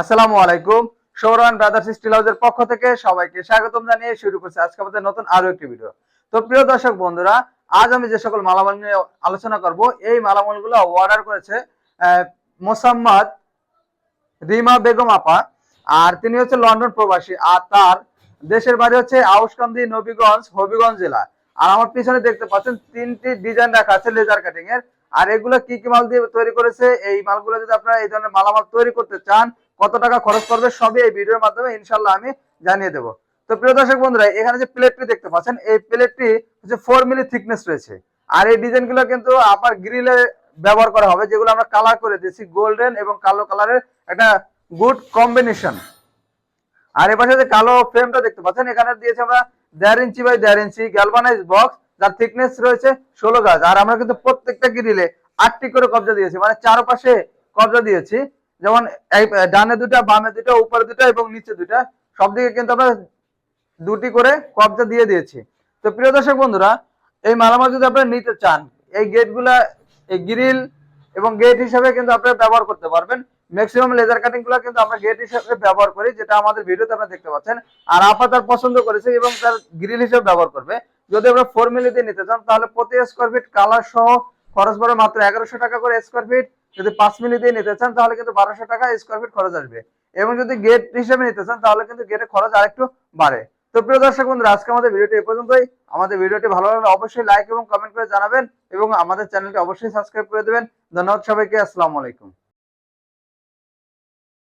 আসসালামু আলাইকুম। সৌরান brothers still হাউসের পক্ষ থেকে সবাইকে স্বাগতম জানিয়ে শুরু করছি আজকে আমাদের নতুন আরও একটি ভিডিও তো প্রিয় দর্শক বন্ধুরা, আজ আমি যে সকল মালামাল নিয়ে আলোচনা করব, এই মালামালগুলো অর্ডার করেছে মোসাম্মদ রিমা বেগম আপা আর তিনি হচ্ছে লন্ডন প্রবাসী আর তার দেশের বাড়ি হচ্ছে আউসকান্দি নবীগঞ্জ, হবিগঞ্জ জেলা। আর আমার পিছনে দেখতে পাচ্ছেন তিনটি ডিজাইন রাখা আছে লেজার কাটিং এর আর এগুলো কি কি মাল দিয়ে তৈরি করেছে? এই মালগুলো যদি আপনারা এই ধরনের মালামাল তৈরি করতে চান কত টাকা খরচ করবে সবই এই ভিডিওর মাধ্যমে ইনশাল্লাহ আমি জানিয়ে দেবো। তো প্রিয় দর্শক বন্ধুরা, এখানে যে প্লেটটি দেখতে পাচ্ছেন, এই প্লেটটি হচ্ছে ফোর মিলি থিকনেস রয়েছে। আর এই ডিজাইনগুলো কিন্তু আপনার গ্রিলে ব্যবহার করা হবে, যেগুলো আমরা কালার করে দিয়েছি গোল্ডেন এবং কালো কালারের একটা গুড কম্বিনেশন আর এপাশে যে কালো ফ্রেমটা দেখতে পাচ্ছেন, এখানে দিয়েছি আমরা দেড় ইঞ্চি বাই দেড় ইঞ্চি গ্যালভানাইজ বক্স যার থিকনেস রয়েছে ষোলো গাছ আর আমরা কিন্তু প্রত্যেকটা গ্রিলে আটটি করে কবজা দিয়েছি মানে চারপাশে কবজা দিয়েছি। যেমন ডানে দুটা বামে দুটা উপরে দুটা এবং নিচে দুটা সব দিকে কিন্তু আমরা দুটি করে কবজা দিয়ে দিয়েছি। তো প্রিয় দর্শক বন্ধুরা, এই মালামাল যদি আপনারা নিতে চান, এই গেটগুলা, এই গ্রিল এবং গেট হিসাবে কিন্তু আপনারা ব্যবহার করতে পারবেন। ম্যাক্সিমাম লেজার কাটিংগুলো কিন্তু আমরা গেট হিসাবে ব্যবহার করি, যেটা আমাদের ভিডিওতে আপনারা দেখতে পাচ্ছেন। আর আপা তার পছন্দ করেছে এবং তার গ্রিল হিসেবে ব্যবহার করবে। যদি আমরা ফোর মিলি দিয়ে নিতে চান, তাহলে প্রতি স্কোয়ার ফিট কালার সহ খরচ পড়বে মাত্র এগারোশো টাকা করে স্কোয়ার ফিট যদি পাঁচ দিয়ে নিতে চান, তাহলে কিন্তু বারোশো টাকা স্কোয়ার ফিট খরচ আসবে। এবং যদি গেট হিসেবে নিতে চান, তাহলে কিন্তু গেটের খরচ আরেকটু বাড়ে। তো প্রিয় দর্শক বন্ধুরা, আজকে আমাদের ভিডিওটি এ পর্যন্তই। আমাদের ভিডিওটি ভালো লাগলে অবশ্যই লাইক এবং কমেন্ট করে জানাবেন এবং আমাদের চ্যানেলটি অবশ্যই সাবস্ক্রাইব করে দেবেন। ধন্যবাদ সবাইকে, আসসালামু আলাইকুম।